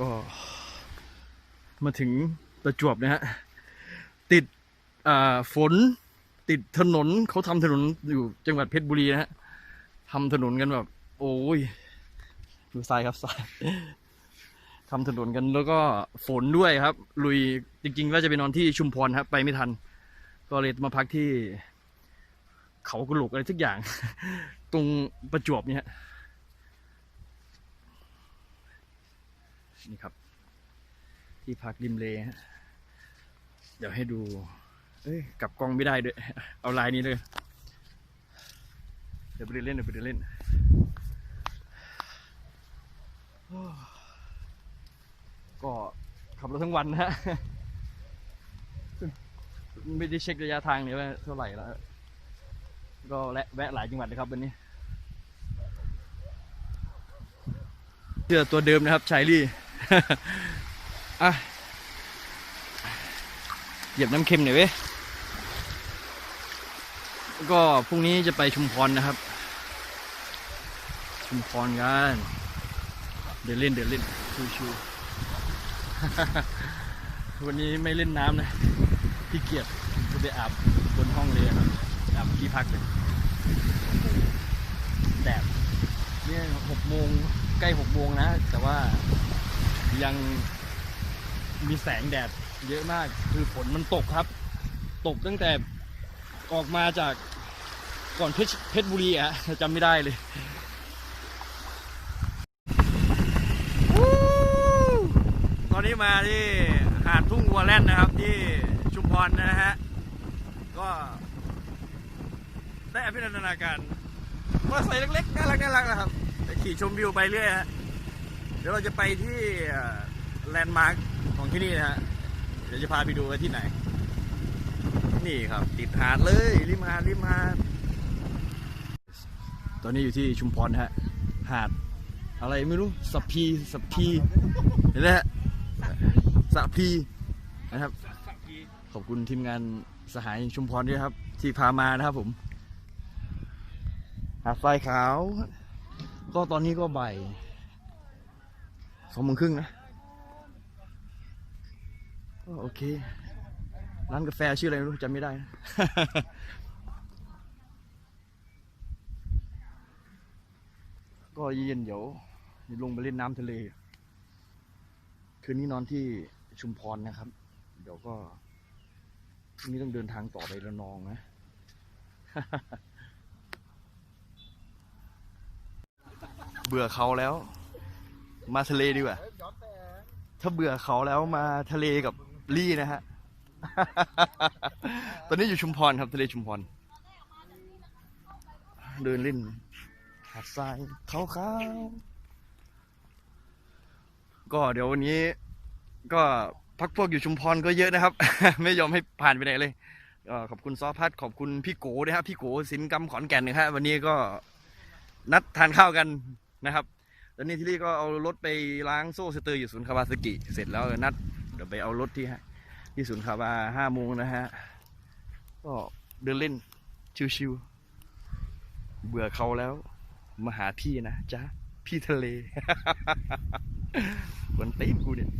ก็มาถึงประจวบนะฮะ ติดอ่าฝนติดถนนเขาทำถนนอยู่จังหวัดเพชรบุรีนะฮะทำถนนกันแบบ โอ้ยดูทรายครับทรายทำถนนกันแล้วก็ฝนด้วยครับ ลุยจริงๆว่าจะไปนอนที่ชุมพรครับ ไปไม่ทัน ก็เลยมาพักที่ เขากระโหลกอะไรทุกอย่าง ตรงประจวบเนี่ยฮะ นี่ครับ ที่พักริมเลฮะเดี๋ยวให้ดู เอ้ยกลับกล้องไม่ได้ด้วยเอาลายนี้เลยเดี๋ยวไปเดินเล่นเดี๋ยวไปเดินเล่นก็ขับรถทั้งวันนะฮะไม่ได้เช็คระยะทางเนี่ยว่าเท่าไหร่แล้วก็และแวะหลายจังหวัดเลยครับวันนี้เสื้อตัวเดิมนะครับชายลี่ อะเหยียบน้ำเค็มหน่อยเว้ยก็พรุ่งนี้จะไปชุมพรนะครับ ชุมพรกันเดินเล่นเดินเล่นชิวๆวันนี้ไม่เล่นน้ำนะพี่เกียจจะไปอาบบนห้องเลยครับอาบที่พักเลยแดดเนี่ยหกโมงใกล้หกโมงนะ แต่ว่า ยังมีแสงแดดเยอะมาก คือฝนมันตกครับ ตกตั้งแต่ออกมาจากก่อนเพชรเพชรบุรีอะจำไม่ได้เลยตอนนี้มาที่หาดทุ่งวัวแล่นนะครับ ที่ชุมพรนะฮะ ก็ได้อภินันทนาการมอเตอร์ไซค์เล็กๆน่ารักน่ารักนะครับไปขี่ชมวิวไปเรื่อยฮะ ดี๋ยวเราจะไปที่แลนด์มาร์คของที่นี่นะฮะ เดี๋ยวจะพาไปดูว่าที่ไหน นี่ครับ ติดหาดเลยริมหาดริมหาด ตอนนี้อยู่ที่ชุมพรฮะ หาดอะไรไม่รู้สัพพีสัพพีเห็นไหมฮะสัพพีนะครับ ขอบคุณทีมงานสหายชุมพรด้วยครับ ที่พามานะครับผม หาดทรายขาว ก็ตอนนี้ก็บ่าย สองโมงครึ่งนะโอเค ร้านกาแฟชื่ออะไรไม่รู้จำไม่ได้นะก็เย็นเดี๋ยวลงไปเล่นน้ำทะเล คืนนี้นอนที่ชุมพรนะครับ เดี๋ยวก็พรุ่งนี้ต้องเดินทางต่อไประนองนะ เบื่อเขาแล้ว มาทะเลดีกว่า ถ้าเบื่อเขาแล้วมาทะเลกับลี่นะฮะ ตอนนี้อยู่ชุมพรครับทะเลชุมพร เดินเล่นหาดทรายขาวๆก็เดี๋ยววันนี้ ก็พักพวกอยู่ชุมพรก็เยอะนะครับ ไม่ยอมให้ผ่านไปไหนเลยขอบคุณซอพัดขอบคุณพี่โก้นะครับพี่โก้สินกรรมขอนแก่นนะครับวันนี้ก็นัดทานข้าวกันนะครับ ตอนนี้ที่นี่ก็เอารถไปล้างโซ่สเตอร์อยู่ศูนย์คาวาสกิ เสร็จแล้วนัดเดี๋ยวไปเอารถที่ที่ศูนย์คาวาห้าโมงนะฮะ ก็เดินเล่นชิวๆเบื่อเขาแล้ว มาหาพี่นะจ๊ะ พี่ทะเลกวนตีนกูเนี่ย